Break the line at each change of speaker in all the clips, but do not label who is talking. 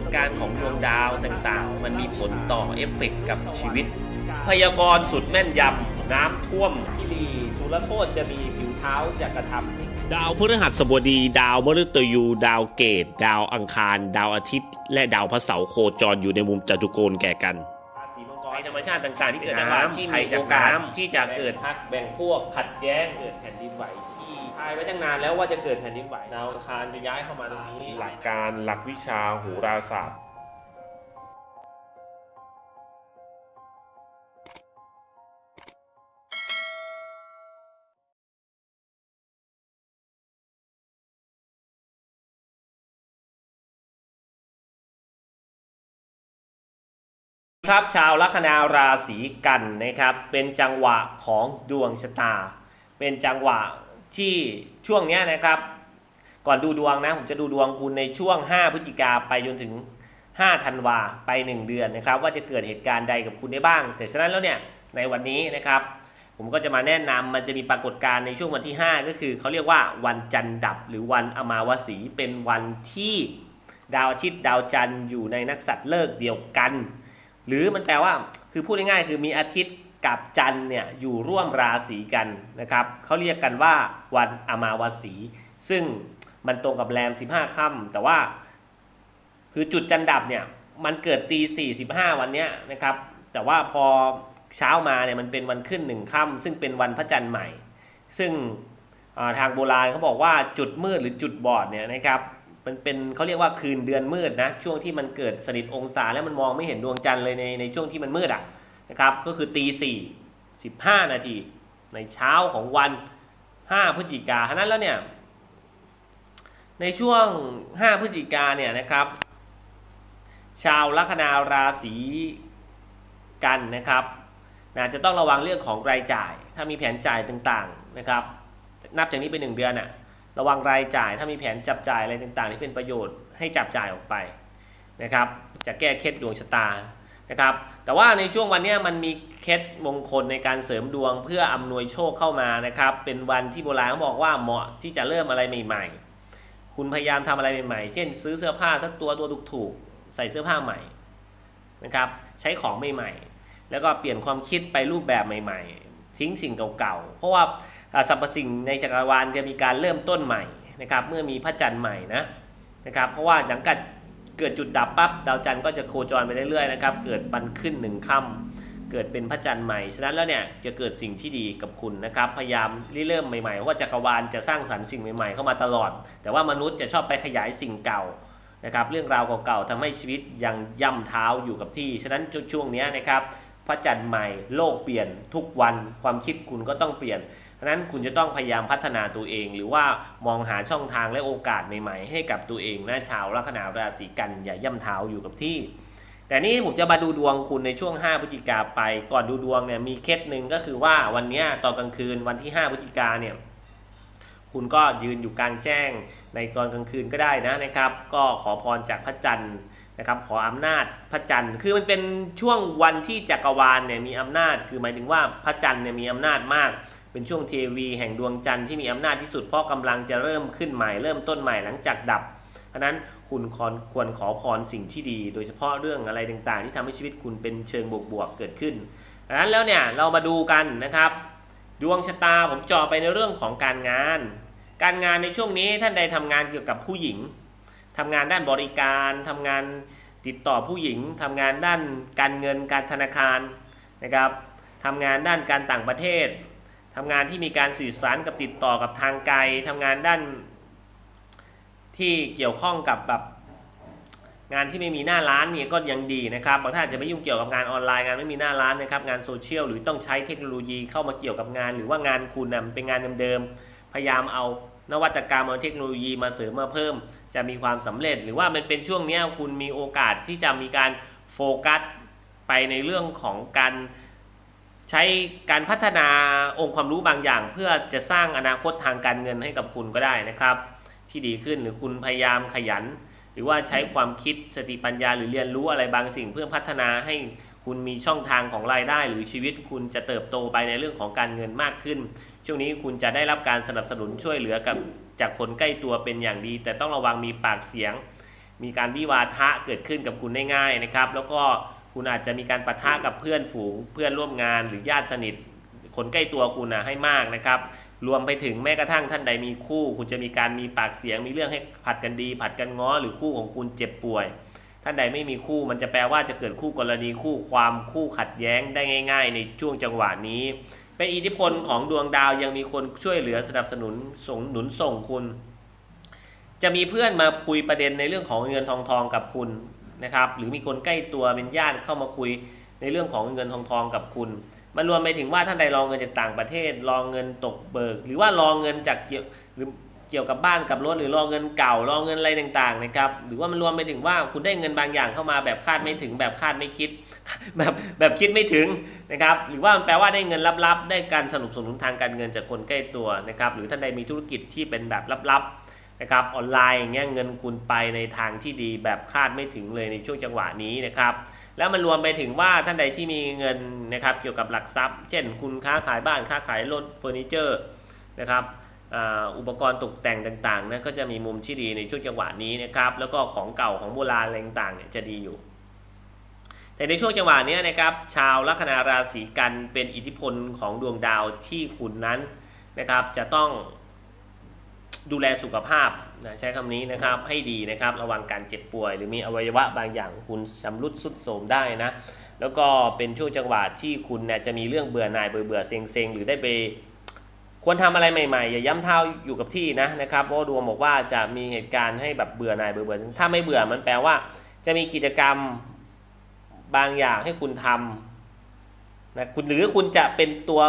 ฏการณ์ของดวงดาวต่างๆ มันมีผลต่อเอฟเฟกต์กับชีวิต พยากรณ์สุดแม่นยำน้ำท่วมพิรีสุรโทษจะมีผิวเท้าจะกระทำดาวพฤหัสบดี ดาวมฤตยู ดาวเกต ดาวอังคาร ดาวอาทิตย์ และดาวพระเสาร์โคจรอยู่ในมุมจตุโกณแก่กันราศีมังกรภัยธรรมชาติต่างๆ ที่เกิดจากน้ำที่มีโอกาสที่จะเกิดพักแบ่งพวกขัดแย้งเกิดแผ่นดินไหวที่ทายไว้ตั้งนานแล้วว่าจะเกิดแผ่นดินไหวดาวอังคารจะย้ายเข้ามาตรงนี้
หลักการหลักวิชาโหราศาสตร์
ครับชาวลัคนาราศีกันนะครับ เป็นจังหวะของดวงชะตา เป็นจังหวะ ที่ช่วงนี้นะครับ ก่อนดูดวงนะ ผมจะดูดวงคุณในช่วง 5 พฤศจิกาไปจนถึง 5 ธันวาไป 1 เดือนนะครับ ว่าจะเกิดเหตุการณ์ใดกับคุณได้บ้าง แต่ฉะนั้นแล้วเนี่ยในวันนี้นะครับ ผมก็จะมาแนะนำมันจะมีปรากฏการณ์ในช่วงวันที่ 5 ก็คือเขาเรียกว่าวันจันทร์ดับหรือวันอมาวสีเป็นวันที่ดาวอาทิตย์ดาวจันทร์อยู่ในนักษัตริย์เลิกเดียวกัน หรือมันแปลว่าคือพูดง่ายๆคือมีอาทิตย์ กับจันเนี่ยอยู่ร่วมราศีกันนะครับเขาเรียกกันว่าวันอมาวสี ซึ่งมันตรงกับแรม 15ค่ำแต่ว่า คือจุดจันดับเนี่ยมันเกิดตีสี่สิบห้าวันเนี้ยนะครับ แต่ว่าพอเช้ามาเนี่ยมันเป็นวันขึ้นหนึ่งค่ำซึ่งเป็นวันพระจันทร์ใหม่ ซึ่งาทางโบราณเขาบอกว่าจุดมืดหรือจุดบอดเนี่ยนะครับมันเป็นเขาเรียกว่าคืนเดือนมืดนะช่วงที่มันเกิดสนิทองศาแล้วมันมองไม่เห็นดวงจันทร์เลยในในช่วงที่มันมืดอะ นะครับ ก็คือตีสี่สิบห้านาทีในเช้าของวันห้าพฤศจิกาฉะนั้นแล้วเนี่ย ในช่วงห้าพฤศจิกาเนี่ยนะครับ ชาวลัคนาราศีกันนะครับนะจะต้องระวังเรื่องของรายจ่าย ถ้ามีแผนจ่ายต่างๆนะครับ นับจากนี้ไปหนึ่งเดือนอะระวังรายจ่ายถ้ามีแผนจับจ่ายอะไรต่างๆ ที่เป็นประโยชน์ให้จับจ่ายออกไปนะครับ จะแก้เคล็ดดวงชะตา นะครับ แต่ว่าในช่วงวันนี้มันมีเคล็ดมงคลในการเสริมดวงเพื่ออำนวยโชคเข้ามานะครับ เป็นวันที่โบราณเขาบอกว่าเหมาะที่จะเริ่มอะไรใหม่ ๆ คุณพยายามทำอะไรใหม่ๆ เช่น ซื้อเสื้อผ้าสักตัวตัวถูกๆใส่เสื้อผ้าใหม่นะครับ ใช้ของใหม่ๆ แล้วก็เปลี่ยนความคิดไปรูปแบบใหม่ ๆ ทิ้งสิ่งเก่าๆ เพราะว่าสรรพสิ่งในจักรวาลจะมีการเริ่มต้นใหม่นะครับ เมื่อมีพระจันทร์ใหม่นะนะครับ เพราะว่าหลังจาก เกิดจุดดับปั๊บดาวจันทร์ก็จะโคจรไปเรื่อยๆนะครับ เกิดบันขึ้นหนึ่งค่ำเกิดเป็นพระจันทร์ใหม่ ฉะนั้นแล้วเนี่ยจะเกิดสิ่งที่ดีกับคุณนะครับ พยายามริเริ่มใหม่ๆว่าจักรวาลจะสร้างสรรค์สิ่งใหม่ๆ เข้ามาตลอด แต่ว่ามนุษย์จะชอบไปขยายสิ่งเก่านะครับเรื่องราวเก่าๆทำให้ชีวิตยังย่ำเท้าอยู่กับที่ ฉะนั้นช่วงนี้นะครับพระจันทร์ใหม่โลกเปลี่ยนทุกวันความคิดคุณก็ต้องเปลี่ยน ฉะนั้นคุณจะต้องพยายามพัฒนาตัวเอง หรือว่ามองหาช่องทางและโอกาสใหม่ๆ ให้กับตัวเองนะชาวลัคนาราศีกันอย่าย่ำเท้าอยู่กับที่ แต่นี่ผมจะมาดูดวงคุณในช่วง 5 พฤศจิกาไป ก่อนดูดวงเนี่ยมีเคล็ดหนึ่งก็คือว่าวันนี้ตอนกลางคืนวันที่ 5 พฤศจิกาเนี่ยคุณก็ยืนอยู่กลางแจ้งในตอนกลางคืนก็ได้นะนะครับ ก็ขอพรจากพระจันทร์นะครับขออำนาจพระจันทร์คือมันเป็นช่วงวันที่จักรวาลเนี่ยมีอำนาจ คือหมายถึงว่าพระจันทร์เนี่ยมีอำนาจมาก เป็นช่วงเทวีแห่งดวงจันทร์ที่มีอำนาจที่สุดเพราะกำลังจะเริ่มขึ้นใหม่เริ่มต้นใหม่หลังจากดับเพราะนั้นคุณควรควรขอพรสิ่งที่ดี โดยเฉพาะเรื่องอะไรต่างๆ ที่ทำให้ชีวิตคุณเป็นเชิงบวกๆเกิดขึ้นดังนั้นแล้วเนี่ยเรามาดูกันนะครับ ดวงชะตาผมจาะไปในเรื่องของการงาน การงานในช่วงนี้ท่านใดทำงานเกี่ยวกับผู้หญิงทำงานด้านบริการทำงานติดต่อผู้หญิงทำงานด้านการเงินการธนาคารนะครับทำงานด้านการต่างประเทศ ทำงานที่มีการสื่อสารกับติดต่อกับทางไกลทำงานด้านที่เกี่ยวข้องกับแบบงานที่ไม่มีหน้าร้านเนี่ยก็ยังดีนะครับบางท่านอาจจะไม่ยุ่งเกี่ยวกับงานออนไลน์งานไม่มีหน้าร้านนะครับงานโซเชียลหรือต้องใช้เทคโนโลยีเข้ามาเกี่ยวกับงาน หรือว่างานคุณนะเป็นงานเดิมๆพยายามเอานวัตกรรมเอาเทคโนโลยีมาเสริมมาเพิ่ม จะมีความสำเร็จ หรือว่ามันเป็นช่วงนี้คุณมีโอกาสที่จะมีการโฟกัสไปในเรื่องของการ ใช้การพัฒนาองค์ความรู้บางอย่าง เพื่อจะสร้างอนาคตทางการเงินให้กับคุณก็ได้นะครับ ที่ดีขึ้นหรือคุณพยายามขยัน หรือว่าใช้ความคิดสติปัญญาหรือเรียนรู้อะไรบางสิ่ง เพื่อพัฒนาให้คุณมีช่องทางของรายได้ หรือชีวิตคุณจะเติบโตไปในเรื่องของการเงินมากขึ้น ช่วงนี้คุณจะได้รับการสนับสนุนช่วยเหลือกับจากคนใกล้ตัวเป็นอย่างดี แต่ต้องระวังมีปากเสียง มีการวิวาทะเกิดขึ้นกับคุณได้ง่ายนะครับ แล้วก็ คุณอาจจะมีการปะทะกับเพื่อนฝูง เพื่อนร่วมงานหรือญาติสนิท คนใกล้ตัวคุณนะให้มากนะครับ รวมไปถึงแม้กระทั่งท่านใดมีคู่ คุณจะมีการมีปากเสียงมีเรื่องให้ผัดกันดี ผัดกันง้อหรือคู่ของคุณเจ็บป่วย ท่านใดไม่มีคู่มันจะแปลว่าจะเกิดคู่กรณีคู่ความคู่ขัดแย้งได้ง่าย ๆ ในช่วงจังหวะนี้ เป็นอิทธิพลของดวงดาวยังมีคนช่วยเหลือสนับสนุนส่งหนุนส่งคุณจะมีเพื่อนมาคุยประเด็นในเรื่องของเงินทองทองกับคุณ นะครับหรือมีคนใกล้ตัวเป็นญาติเข้ามาคุยในเรื่องของเงินทองทองกับคุณ มันรวมไปถึงว่าท่านใดรองเงินจากต่างประเทศรองเงินตกเบิก หรือว่ารองเงินจากเกี่ยวหรือเกี่ยวกับบ้านกับรถหรือรองเงินเก่ารองเงินอะไรต่างๆนะครับหรือว่ามันรวมไปถึงว่าคุณได้เงินบางอย่างเข้ามาแบบคาดไม่ถึงแบบคาดไม่คิด แบบแบบคิดไม่ถึงนะครับหรือว่ามันแปลว่าได้เงินลับๆ ได้การสนับสนุนทางการเงินจากคนใกล้ตัวนะครับหรือท่านใดมีธุรกิจที่เป็นแบบลับๆ นะครับออนไลน์อย่างเงี้ยเงินคุณไปในทางที่ดีแบบคาดไม่ถึงเลยในช่วงจังหวะนี้นะครับแล้วมันรวมไปถึงว่าท่านใดที่มีเงินนะครับเกี่ยวกับหลักทรัพย์ เช่น คุณค้าขายบ้านค้าขายรถเฟอร์นิเจอร์นะครับอ,อุปกรณ์ตกแต่งต่างๆนะก็จะมีมุมที่ดีในช่วงจังหวะนี้นะครับแล้วก็ของเก่าของโบราณอะไรต่างๆเนี่ยจะดีอยู่ แต่ในช่วงจังหวะนี้นะครับชาวลัคนาราศีกันเป็นอิทธิพลของดวงดาวที่คุณนั้นนะครับจะต้อง ดูแลสุขภาพนะใช้คำนี้นะครับให้ดีนะครับระวังการเจ็บป่วย หรือมีอวัยวะบางอย่างคุณชำรุดสุดโทรมได้นะแล้วก็เป็นช่วงจังหวะที่คุณเนี่ยจะมีเรื่องเบื่อหน่ายเบื่อเบื่อเซ็งเซ็งหรือได้ไปควรทำอะไรใหม่ๆ อย่าย้ำเท้าอยู่กับที่นะนะครับเพราะดวงบอกว่าจะมีเหตุการณ์ให้แบบเบื่อหน่ายเบื่อเบื่อถ้าไม่เบื่อมันแปลว่า จะมีกิจกรรมบางอย่างให้คุณทำนะคุณหรือคุณจะเป็นตัว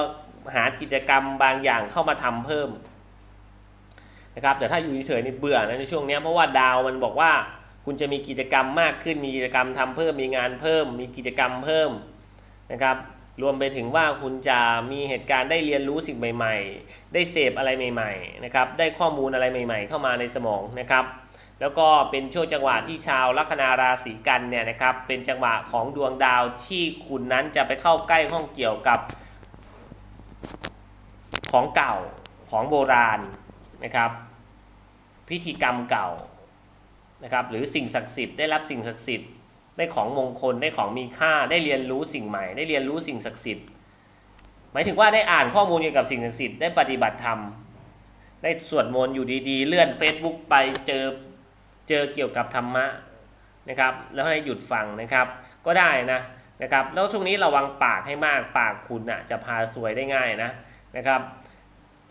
หากิจกรรมบางอย่างเข้ามาทำเพิ่ม นะครับแต่ถ้าอยู่เฉยๆนี่เบื่อนะในช่วงนี้เพราะว่าดาวมันบอกว่าคุณจะมีกิจกรรมมากขึ้นมีกิจกรรมทำเพิ่มมีงานเพิ่ม มีกิจกรรมเพิ่มนะครับรวมไปถึงว่าคุณจะมีเหตุการณ์ได้เรียนรู้สิ่งใหม่ ๆ ได้เสพอะไรใหม่ๆนะครับได้ข้อมูลอะไรใหม่ ๆ เข้ามาในสมองนะครับ แล้วก็เป็นช่วงจังหวะที่ชาวลัคนาราศีกันเนี่ยนะครับเป็นจังหวะของดวงดาวที่คุณนั้นจะไปเข้าใกล้ข้องเกี่ยวกับ ของเก่าของโบราณนะครับ พิธีกรรมเก่านะครับ หรือสิ่งศักดิ์สิทธิ์ได้รับสิ่งศักดิ์สิทธิ์ได้ของมงคลได้ของมีค่าได้เรียนรู้สิ่งใหม่ ได้เรียนรู้สิ่งศักดิ์สิทธิ์ หมายถึงว่าได้อ่านข้อมูลเกี่ยวกับสิ่งศักดิ์สิทธิ์ได้ปฏิบัติธรรมได้สวดมนต์อยู่ดีๆ เลื่อน Facebook ไปเจอเจอเกี่ยวกับธรรมะนะครับ แล้วให้หยุดฟังนะครับ ก็ได้นะนะครับ แล้วช่วงนี้ระวังปากให้มากปากคุณน่ะจะพาซวยได้ง่ายนะนะครับ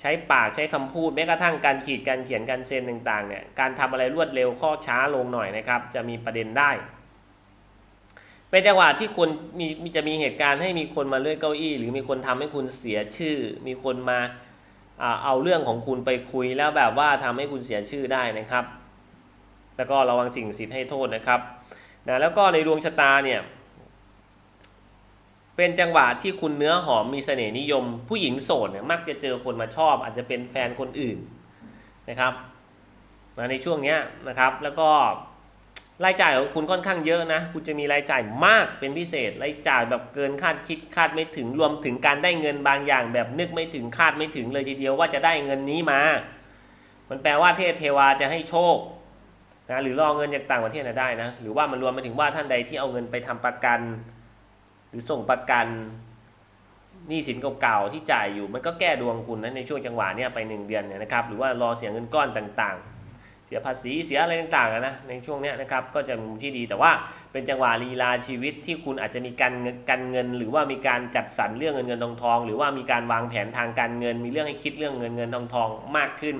ใช้ปากใช้คำพูดแม้กระทั่งการขีดการเขียนการเซ็นต่างๆเนี่ยการทำอะไรรวดเร็วข้อช้าลงหน่อยนะครับ จะมีประเด็นได้เป็นจังหวะที่คุณมีจะมีเหตุการณ์ให้มีคนมาเลื่อนเก้าอี้ หรือมีคนทำให้คุณเสียชื่อ มีคนมาเอาเรื่องของคุณไปคุยแล้วแบบว่าทำให้คุณเสียชื่อได้นะครับ แล้วก็ระวังสิ่งสิทธิ์ให้โทษนะครับนะแล้วก็ในดวงชะตาเนี่ย เป็นจังหวะที่คุณเนื้อหอมมีเสน่ห์นิยม ผู้หญิงโสดเนี่ยมักจะเจอคนมาชอบ อาจจะเป็นแฟนคนอื่นนะครับในช่วงเนี้ยนะครับ แล้วก็รายจ่ายของคุณค่อนข้างเยอะนะคุณจะมีรายจ่ายมากเป็นพิเศษรายจ่ายแบบเกินคาดคิดคาดไม่ถึงรวมถึงการได้เงินบางอย่าง แบบนึกไม่ถึงคาดไม่ถึงเลยทีเดียวว่าจะได้เงินนี้มา มันแปลว่าเทพเทวาจะให้โชคนะหรือรอเงินจากต่างประเทศนะได้นะหรือว่ามันรวมไปถึงว่าท่านใดที่เอาเงินไปทำประกัน รือส่งประกันหนี้สินเก่าๆที่จ่ายอยู่ มันก็แก้ดวงคุณนะในช่วงจังหวะเนี้ยไปหนึ่งเดือนเนี่ยนะครับ หรือว่ารอเสียเงินก้อนต่างๆ เสียภาษีเสียอะไรต่างๆนะในช่วงเนี้ยนะครับก็จะมุมที่ดีแต่ว่าเป็นจังหวะลีลาชีวิตที่คุณอาจจะมีการเงินการเงิน หรือว่ามีการจัดสรรเรื่องเงินเงินทองทองหรือว่ามีการวางแผนทางการเงิน มีเรื่องให้คิดเรื่องเงินเงินทองทองมากขึ้น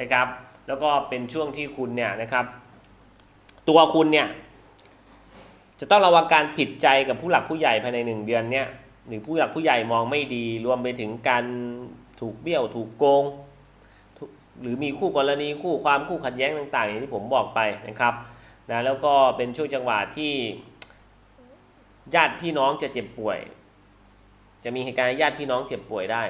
นะครับ แล้วก็เป็นช่วงที่คุณเนี่ยนะครับ ตัวคุณเนี่ย จะต้องระวังการผิดใจกับผู้หลักผู้ใหญ่ภายในหนึ่งเดือนเนี่ยหรือผู้หลักผู้ใหญ่มองไม่ดี รวมไปถึงการถูกเบี้ยวถูกโกง หรือมีคู่กรณีคู่ความคู่ขัดแย้งต่างๆอย่างที่ผมบอกไปนะครับนะแล้วก็เป็นช่วงจังหวะที่ญาติพี่น้องจะเจ็บป่วย จะมีเหตุการณ์ญาติพี่น้องเจ็บป่วยได้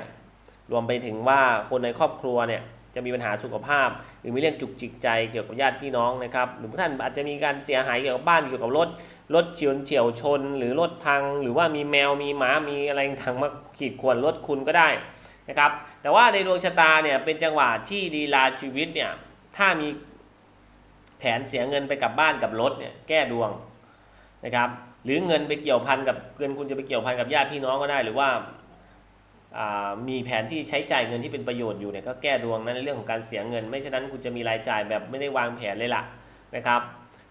รวมไปถึงว่าคนในครอบครัวเนี่ย จะมีปัญหาสุขภาพ หรือมีเรื่องจุกจิกใจเกี่ยวกับญาติพี่น้องนะครับ หรือท่านอาจจะมีการเสียหายเกี่ยวกับบ้านเกี่ยวกับรถรถเฉียวเฉียวชน หรือรถพัง หรือว่ามีแมวมีหมามีอะไรต่างมาขีดข่วนรถคุณก็ได้นะครับแต่ว่าในดวงชะตาเนี่ยเป็นจังหวะที่ลีลาชีวิตเนี่ยถ้ามีแผนเสียเงินไปกับบ้านกับรถเนี่ยแก้ดวงนะครับหรือเงินไปเกี่ยวพันกับเงินคุณจะไปเกี่ยวพันกับญาติพี่น้องก็ได้ หรือว่า มีแผนที่ใช้จ่ายเงินที่เป็นประโยชน์อยู่เนี่ยก็แก้ดวงนั้นในเรื่องของการเสียเงิน ไม่ฉะนั้นคุณจะมีรายจ่ายแบบไม่ได้วางแผนเลยล่ะนะครับ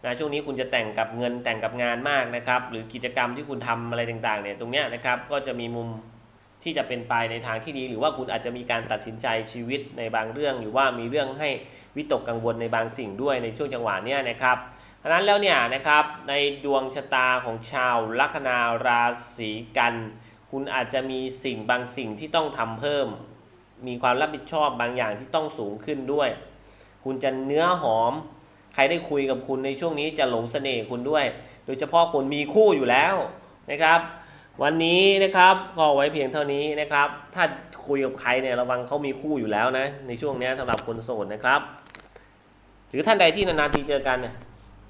นะช่วงนี้คุณจะแต่งกับเงินแต่งกับงานมากนะครับหรือกิจกรรมที่คุณทำอะไรต่างๆเนี่ยตรงเนี้ยนะครับก็จะมีมุมที่จะเป็นไปในทางที่ดี หรือว่าคุณอาจจะมีการตัดสินใจชีวิตในบางเรื่อง หรือว่ามีเรื่องให้วิตกกังวลในบางสิ่งด้วยในช่วงจังหวะเนี้ยนะครับดังนั้นแล้วเนี่ยนะครับในดวงชะตาของชาวลัคนาราศีกัน คุณอาจจะมีสิ่งบางสิ่งที่ต้องทำเพิ่ม มีความรับผิดชอบบางอย่างที่ต้องสูงขึ้นด้วย คุณจะเนื้อหอม ใครได้คุยกับคุณในช่วงนี้จะหลงเสน่ห์คุณด้วย โดยเฉพาะคนมีคู่อยู่แล้วนะครับ วันนี้นะครับก็ไว้เพียงเท่านี้นะครับ ถ้าคุยกับใครเนี่ยระวังเขามีคู่อยู่แล้วนะ ในช่วงนี้สำหรับคนโสดนะครับ หรือท่านใดที่นานๆทีเจอกันเนี่ย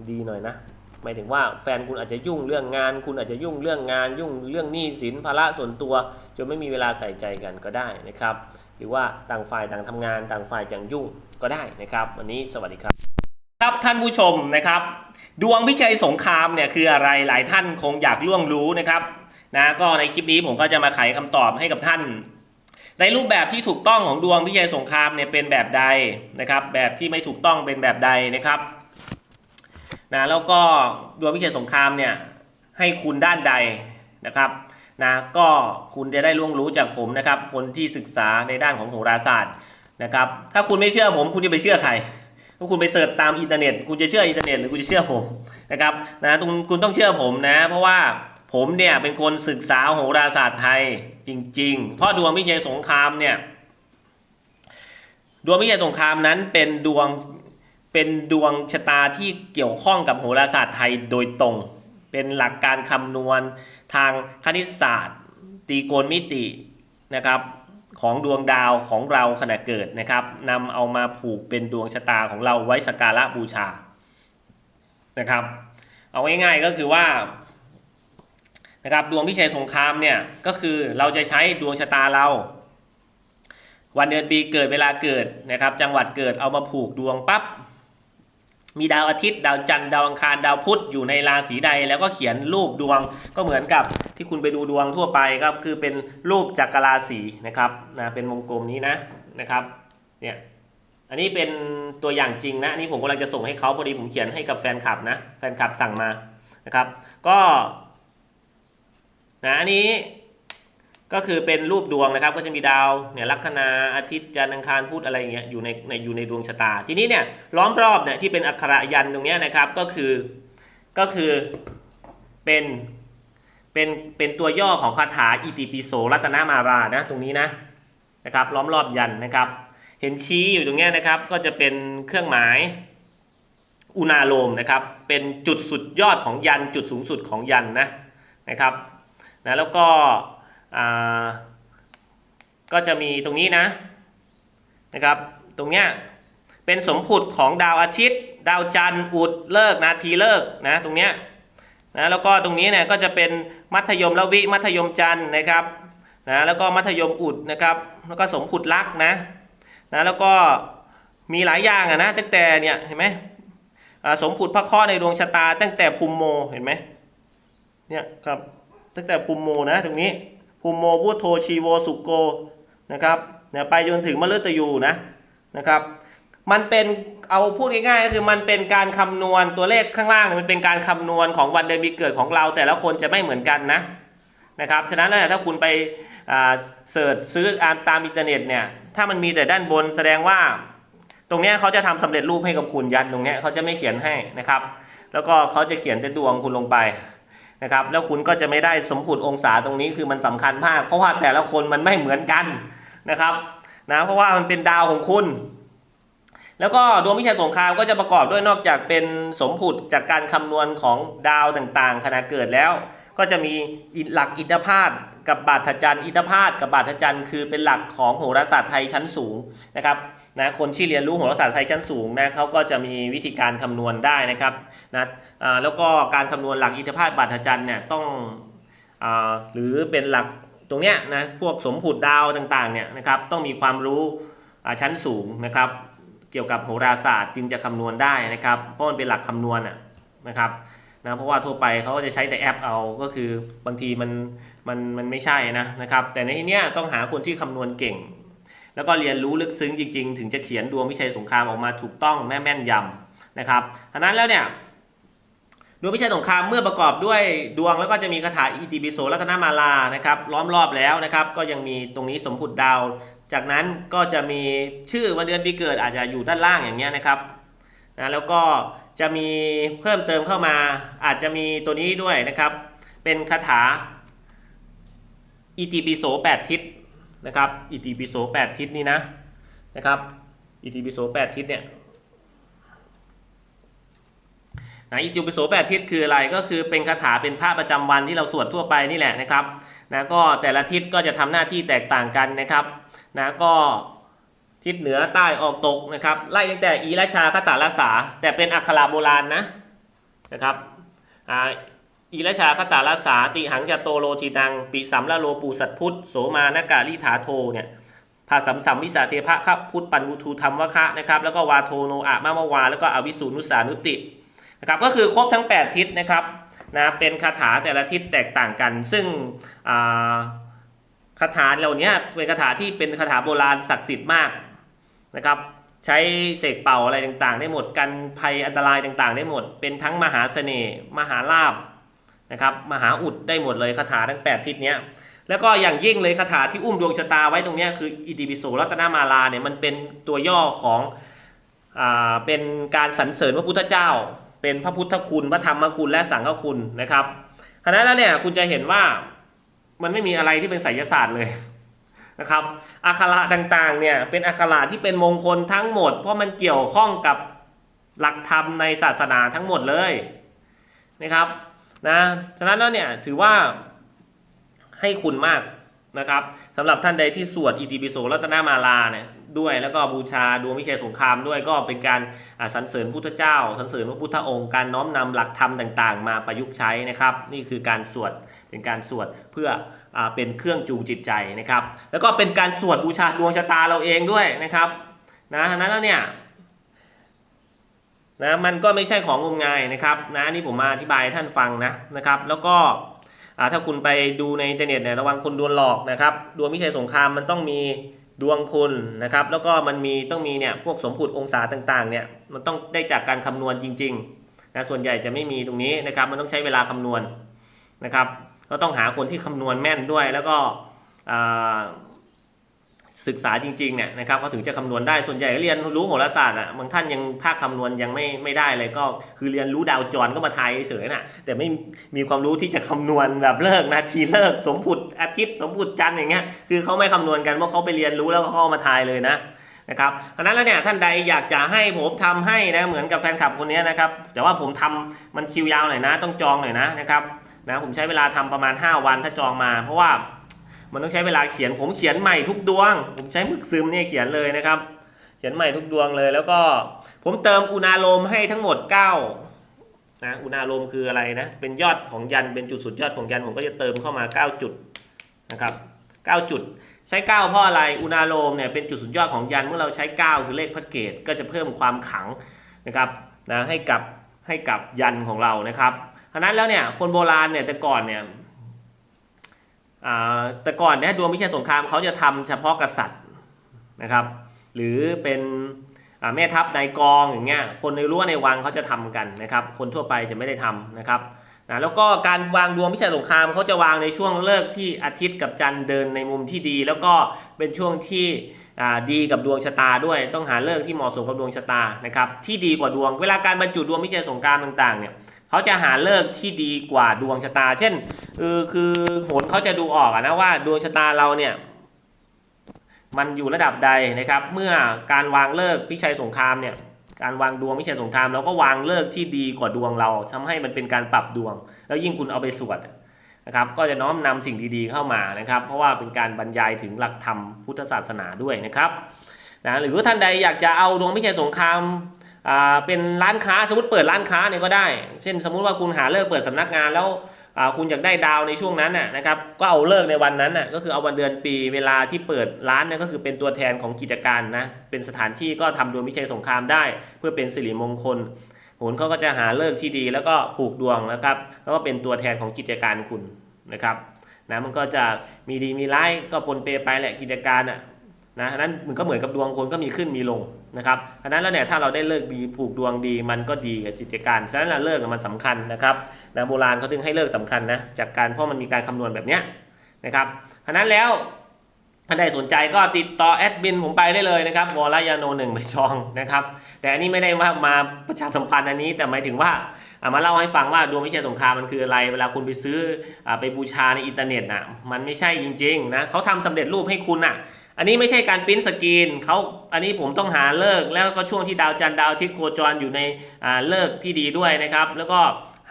ดีหน่อยนะ หมายถึงว่าแฟนคุณอาจจะยุ่งเรื่องงาน คุณอาจจะยุ่งเรื่องงาน ยุ่งเรื่องหนี้สินภาระส่วนตัวจนไม่มีเวลาใส่ใจกันก็ได้นะครับ หรือว่าต่างฝ่ายต่างทำงานต่างฝ่ายต่างยุ่งก็ได้นะครับ วันนี้สวัสดีครับ ครับท่านผู้ชมนะครับ ดวงพิชัยสงครามเนี่ยคืออะไรหลายท่านคงอยากล่วงรู้นะครับนะก็ในคลิปนี้ผมก็จะมาไขคำตอบให้กับท่าน ในรูปแบบที่ถูกต้องของดวงพิชัยสงครามเนี่ยเป็นแบบใดนะครับ แบบที่ไม่ถูกต้องเป็นแบบใดนะครับ นะแล้วก็ดวงพิชัยสงครามเนี่ยให้คุณด้านใดนะครับนะก็คุณจะได้ล่วงรู้จากผมนะครับ คนที่ศึกษาในด้านของโหราศาสตร์นะครับ ถ้าคุณไม่เชื่อผม คุณจะไปเชื่อใครถ้าคุณไปเสิร์ชตามอินเทอร์เน็ต คุณจะเชื่ออินเทอร์เน็ตหรือคุณจะเชื่อผมนะครับนะคุณต้องเชื่อผมนะ เพราะว่าผมเนี่ยเป็นคนศึกษาโหราศาสตร์ไทยจริง ๆ เพราะดวงวิจัยสงครามเนี่ยดวงวิจัยสงครามนั้นเป็นดวง เป็นดวงชะตาที่เกี่ยวข้องกับโหราศาสตร์ไทยโดยตรง เป็นหลักการคำนวณทางคณิตศาสตร์ตรีโกณมิตินะครับของดวงดาวของเราขณะเกิดนะครับนำเอามาผูกเป็นดวงชะตาของเราไว้สักการะบูชานะครับ เอาง่ายๆก็คือว่านะครับดวงพิชัยสงครามเนี่ยก็คือเราจะใช้ดวงชะตาเรา วันเดือนปีเกิดเวลาเกิดนะครับ จังหวัดเกิดเอามาผูกดวงปั๊บ มีดาวอาทิตย์ ดาวจันทร์ดาวอังคารดาวพุธอยู่ในราศีใด แล้วก็เขียนรูปดวงก็เหมือนกับที่คุณไปดูดวงทั่วไปครับคือเป็นรูปจักรราศีนะครับนะเป็นวงกลมนี้นะนะครับเนี่ยอันนี้เป็นตัวอย่างจริงนะอันนี้ผมกำลังจะส่งให้เขาพอดีผมเขียนให้กับแฟนคลับนะแฟนคลับสั่งมานะครับ ก็นะอันนี้ ก็คือเป็นรูปดวงนะครับ ก็จะมีดาวเนี่ยลัคนาอาทิตย์จันทร์อังคารพุธอะไรอย่างเงี้ยอยู่ในในอยู่ในดวงชะตา ทีนี้เนี่ยล้อมรอบเนี่ยที่เป็นอักขระยันตรงเนี้ยนะครับก็คือก็คือเป็นเป็นเป็นตัวย่อของคาถาอิติปิโสรัตนามารานะตรงนี้นะนะครับล้อมรอบยันนะครับ เห็นชี้อยู่ตรงเนี้ยนะครับก็จะเป็นเครื่องหมายอุณาโลมนะครับเป็นจุดสุดยอดของยันจุดสูงสุดของยันนะนะครับนะแล้วก็ ก็จะมีตรงนี้นะนะครับ ตรงเนี้ยเป็นสมผุดของดาวอาทิตย์ ดาวจันทร์อุดเลิกนาทีเลิกนะตรงเนี้ยนะแล้วก็ตรงนี้เนี่ยก็จะเป็นมัธยมละวิมัธยมจันทร์นะครับนะแล้วก็มัธยมอุดนะครับ แล้วก็สมผุดลักนะนะแล้วก็มีหลายอย่างอะนะตั้งแต่เนี่ยเห็นไหมสมผุดพระเคราะห์ในดวงชะตา ตั้งแต่ภูมิโมเห็นไหมเนี่ยครับตั้งแต่ภูมิโมนะตรงนี้ ภูมโมพุโธชีโวสุโกนะครับเนี่ยไปจนถึงมฤตยูนะนะครับมันเป็นเอาพูดง่ายๆก็คือมันเป็นการคำนวณตัวเลขข้างล่างมันเป็นการคำนวณของวันเดือนปีเกิดของเรา แต่ละคนจะไม่เหมือนกันนะนะครับฉะนั้นแล้วเนี่ยถ้าคุณไปอ่าเสิร์ชซื้ออ่านตามอินเทอร์เน็ตเนี่ยถ้ามันมีแต่ด้านบนแสดงว่า ตรงเนี้ยเขาจะทำสำเร็จรูปให้กับคุณยันตรงเนี้ยเขาจะไม่เขียนให้นะครับ แล้วก็เขาจะเขียนแต่ดวงคุณลงไป นะครับแล้วคุณก็จะไม่ได้สมผุดองศาตรงนี้คือมันสำคัญมาก เพราะว่าแต่ละคนมันไม่เหมือนกันนะครับนะเพราะว่ามันเป็นดาวของคุณ แล้วก็ดวงวิชาสงครามก็จะประกอบด้วยนอกจากเป็นสมผุดจากการคำนวณของดาวต่างๆ ขณะเกิดแล้ว ก็จะมีหลักอิทธพาตกับบาทจันทร์อิทธพาตกับบาทจันทร์คือเป็นหลักของโหราศาสตร์ไทยชั้นสูงนะครับนะคนที่เรียนรู้โหราศาสตร์ไทยชั้นสูงนะเขาก็จะมีวิธีการคำนวณได้นะครับนะแล้วก็การคำนวณหลักอิทธพาตบาทจันทร์เนี่ยต้องอหรือเป็นหลักตรงเนี้ยนะพวกสมผุดดาวต่างๆเนี่ยนะครับต้องมีความรู้ชั้นสูงนะครับเกี่ยวกับโหราศาสตร์จึงจะคำนวณได้นะครับ เพราะมันเป็นหลักคำนวณนะครับ นะเพราะว่าทั่วไปเขาก็จะใช้แต่แอปเอาก็คือบางทีมันมันมันไม่ใช่นะนะครับ แต่ในที่เนี้ยต้องหาคนที่คำนวณเก่ง แล้วก็เรียนรู้ลึกซึ้งจริง ๆ ถึงจะเขียนดวงวิชัยสงครามออกมาถูกต้องแม่แม่นยำนะครับฉะนั้นแล้วเนี่ยดวงวิชัยสงครามเมื่อประกอบด้วยดวงแล้วก็จะมีคาถาอิติปิโสรัตนมาลานะครับล้อมรอบแล้วนะครับ ก็ยังมีตรงนี้สมผุดดาว จากนั้นก็จะมีชื่อวันเดือนปีเกิดอาจจะอยู่ด้านล่างอย่างเงี้ยนะครับนะแล้วก็ จะมีเพิ่มเติมเข้ามา อาจจะมีตัวนี้ด้วยนะครับ เป็นคาถาอิติปิโส8ทิศนะครับอิติปิโส8ทิศนี่นะนะครับอิติปิโส8ทิศเนี่ยนะอิติปิโสแปดทิศคืออะไรก็คือเป็นคาถาเป็นพระประจำวันที่เราสวดทั่วไปนี่แหละนะครับนะก็แต่ละทิศก็จะทำหน้าที่แตกต่างกันนะครับนะก็ ทิศเหนือใต้ออกตกนะครับไล่ตั้งแต่อีราชาคตาลาสา แต่เป็นอักขระโบราณนะนะครับอีราชาคตาลาสาติหังจโตโลทีนังปีสัมละโลปูสัตพุทธโสมานากาลิถาโทเนี่ยภาสัมสัมวิสาเทพะครับพุทธปันวุทูธรรมวคะนะครับแล้วก็วาโทโนอะมะมะวา แล้วก็อวิสูนุสานุตินะครับก็คือครบทั้ง 8 ทิศนะครับนะเป็นคาถาแต่ละทิศแตกต่างกัน ซึ่งคาถาเหล่านี้เป็นคาถาที่เป็นคาถาโบราณศักดิ์สิทธิ์มาก นะครับ ใช้เสกเป่าอะไรต่างๆ ได้หมดกันภัยอันตรายต่างๆ ได้หมด เป็นทั้งมหาเสน่ห์มหาลาบนะครับมหาอุดได้หมดเลยคาถาทั้ง 8 ทิศเนี้ยแล้วก็อย่างยิ่งเลยคาถาที่อุ้มดวงชะตาไว้ตรงเนี้ยคืออิติปิโสรัตนมาลาเนี่ยมันเป็นตัวย่อของอ่าเป็นการสรรเสริญพระพุทธเจ้า เป็นพระพุทธคุณพระธรรมคุณและสังฆคุณนะครับฉะนั้นแล้วเนี่ยคุณจะเห็นว่ามันไม่มีอะไรที่เป็นไสยศาสตร์เลย นะครับอักขระต่างๆเนี่ยเป็นอักขระที่เป็นมงคลทั้งหมด เพราะมันเกี่ยวข้องกับหลักธรรมในศาสนาทั้งหมดเลยนะครับนะฉะนั้นแล้วเนี่ยถือว่าให้คุณมากนะครับสำหรับท่านใดที่สวดอิติปิโสรัตนามาลาเนี่ย ด้วยแล้วก็บูชาดวงวิเชษสงครามด้วยก็เป็นการสรรเสริญพุทธเจ้าสรรเสริญพระพุทธองค์การน้อมนำหลักธรรมต่าง ๆ มาประยุกต์ใช้นะครับ นี่คือการสวดเป็นการสวดเพื่ออเป็นเครื่องจูงจิตใจนะครับ แล้วก็เป็นการสวดบูชาดวงชะตาเราเองด้วยนะครับนะนั้นแล้วเนี่ยนะมันก็ไม่ใช่ของงมงายนะครับนะนี่ผมมาอธิบายให้ท่านฟังนะนะครับ แล้วก็ถ้าคุณไปดูในอินเทอร์เน็ตเนี่ยระวังคนดวลหลอกนะครับดวงวิชัยสงครามมันต้องมี ดวงคุณนะครับ แล้วก็มันมีต้องมีเนี่ยพวกสมผุดองศาต่างๆเนี่ยมันต้องได้จากการคำนวณจริงๆนะส่วนใหญ่จะไม่มีตรงนี้นะครับ มันต้องใช้เวลาคำนวณนะครับ ก็ต้องหาคนที่คำนวณแม่นด้วยแล้วก็อ่า ศึกษาจริงๆเนี่ยนะครับเขาถึงจะคำนวณได้ส่วนใหญ่เรียนรู้โหราศาสตร์อะบางท่านยังภาคคำนวณยังไม่ไม่ได้เลยก็คือเรียนรู้ดาวจรก็มาทายเฉยๆน่ะแต่ไม่มีความรู้ที่จะคำนวณแบบเลิกนาทีเลิก สมผุดอาทิตย์สมผุดจันทร์อย่างเงี้ยคือเขาไม่คำนวณกันว่าเขาไปเรียนรู้แล้วก็เขาเอามาทายเลยนะนะครับฉะนั้นแล้วเนี่ยท่านใดอยากจะให้ผมทำให้นะเหมือนกับแฟนคลับคนนี้นะครับแต่ว่าผมทำมันคิวยาวหน่อยนะ ต้องจองหน่อยนะนะครับนะผมใช้เวลาทำประมาณ 5 วันถ้าจองมาเพราะว่า มันต้องใช้เวลาเขียนผมเขียนใหม่ทุกดวง ผมใช้หมึกซึมเนี่ยเขียนเลยนะครับ เขียนใหม่ทุกดวงเลยแล้วก็ผมเติมอุณาโลมให้ทั้งหมด9นะอุณาโลมคืออะไรนะเป็นยอดของยันเป็นจุดสุดยอดของยันผมก็จะเติมเข้ามา 9 จุดนะครับ9จุดใช้ 9 เพราะอะไรอุณาโลมเนี่ยเป็นจุดสุดยอดของยันเมื่อเราใช้ 9 คือเลขพระเกตก็จะเพิ่มความขังนะครับนะให้กับให้กับยันของเรานะครับฉะนั้นแล้วเนี่ยคนโบราณเนี่ยแต่ก่อนเนี่ย แต่ก่อนเนี่ยดวงวิเชษสงครามเขาจะทำเฉพาะกษัตริย์นะครับ หรือเป็นแม่ทัพนายกองอย่างเงี้ยคนในรั้วในวังเขาจะทำกันนะครับ คนทั่วไปจะไม่ได้ทำนะครับนะแล้วก็การวางดวงพิชัยสงครามเขาจะวางในช่วงเลิกที่อาทิตย์กับจันทร์เดินในมุมที่ดี แล้วก็เป็นช่วงที่ดีกับดวงชะตาด้วย ต้องหาเลิกที่เหมาะสมกับดวงชะตานะครับที่ดีกว่าดวงเวลาการบรรจุดวงพิชัยสงครามต่างๆเนี่ย เขาจะหาเลิกที่ดีกว่าดวงชะตา เช่นเออคือโหนเขาจะดูออกนะว่าดวงชะตาเราเนี่ย มันอยู่ระดับใดนะครับ เมื่อการวางเลิกพิชัยสงครามเนี่ย การวางดวงพิชัยสงครามเราก็วางเลิกที่ดีกว่าดวงเราทำให้มันเป็นการปรับดวง แล้วยิ่งคุณเอาไปสวดนะครับ ก็จะน้อมนำสิ่งดีๆเข้ามานะครับ เพราะว่าเป็นการบรรยายถึงหลักธรรมพุทธศาสนาด้วยนะครับนะหรือท่านใดอยากจะเอาดวงพิชัยสงคราม เป็นร้านค้าสมมติเปิดร้านค้าเนี่ยก็ได้ เช่นสมมุติว่าคุณหาเลิกเปิดสำนักงานแล้วคุณอยากได้ดาวในช่วงนั้นนะครับก็เอาเลิกในวันนั้นนะก็คือเอาวันเดือนปีเวลาที่เปิดร้านเนี่ยก็คือเป็นตัวแทนของกิจการนะเป็นสถานที่ก็ทำดวงวิชัยสงครามได้ เพื่อเป็นสิริมงคลโหนเขาก็จะหาเลิกที่ดีแล้วก็ผูกดวงนะครับ แล้วก็เป็นตัวแทนของกิจการคุณนะครับนะมันก็จะมีดีมีร้ายก็ปนเปไปแหละกิจการอะ นะฉะนั้นมันก็เหมือนกับดวงคนก็มีขึ้นมีลงนะครับฉะนั้นแล้วเนี่ยถ้าเราได้เลิกดีผูกดวงดีมันก็ดีกับกิจการฉะนั้นเราเลิกมันสำคัญนะครับนะโบราณเขาถึงให้เลิกสำคัญนะจากการเพราะมันมีการคำนวณแบบเนี้ยนะครับฉะนั้นแล้วถ้าใดสนใจก็ติดต่อแอดมินผมไปได้เลยนะครับวรยาโนหนึ่งไปจองนะครับ แต่อันนี้ไม่ได้ว่ามาประชาสัมพันธ์อันนี้แต่หมายถึงว่ามาเล่าให้ฟังว่าดวงวิเชียรสงครามมันคืออะไร เวลาคุณไปซื้ออไปบูชาในอินเทอร์เน็ตนะมันไม่ใช่จริงๆนะเขาทำสำเร็จรูปให้คุณน่ะ อันนี้ไม่ใช่การปริ้นสกรีนเขาอันนี้ผมต้องหาเลิกแล้วก็ช่วงที่ดาวจันทร์ดาวทิตย์โคจรอยู่ในเลิกที่ดีด้วยนะครับ แล้วก็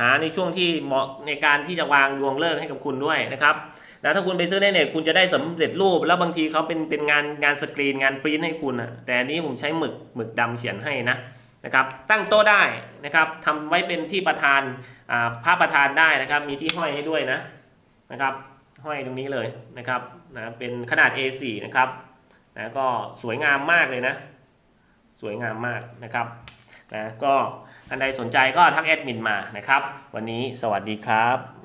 หาในช่วงที่เหมาะในการที่จะวางดวงเลิกให้กับคุณด้วยนะครับแล้วถ้าคุณไปซื้อในเน็ตคุณจะได้สำเร็จรูป แล้วบางทีเขาเป็นเป็นงานงานสกรีนงานปริ้นให้คุณอะแต่อันนี้ผมใช้หมึกหมึกดำเขียนให้นะนะครับ ตั้งโต๊ะได้นะครับทำไว้เป็นที่ประธานอ่าพประธานได้นะครับ มีที่ห้อยให้ด้วยนะนะครับ ห้อยตรงนี้เลยนะครับนะเป็นขนาด A4 นะครับนะก็สวยงามมากเลยนะ สวยงามมากนะครับนะก็อันใดสนใจก็ทักแอดมินมานะครับ วันนี้สวัสดีครับ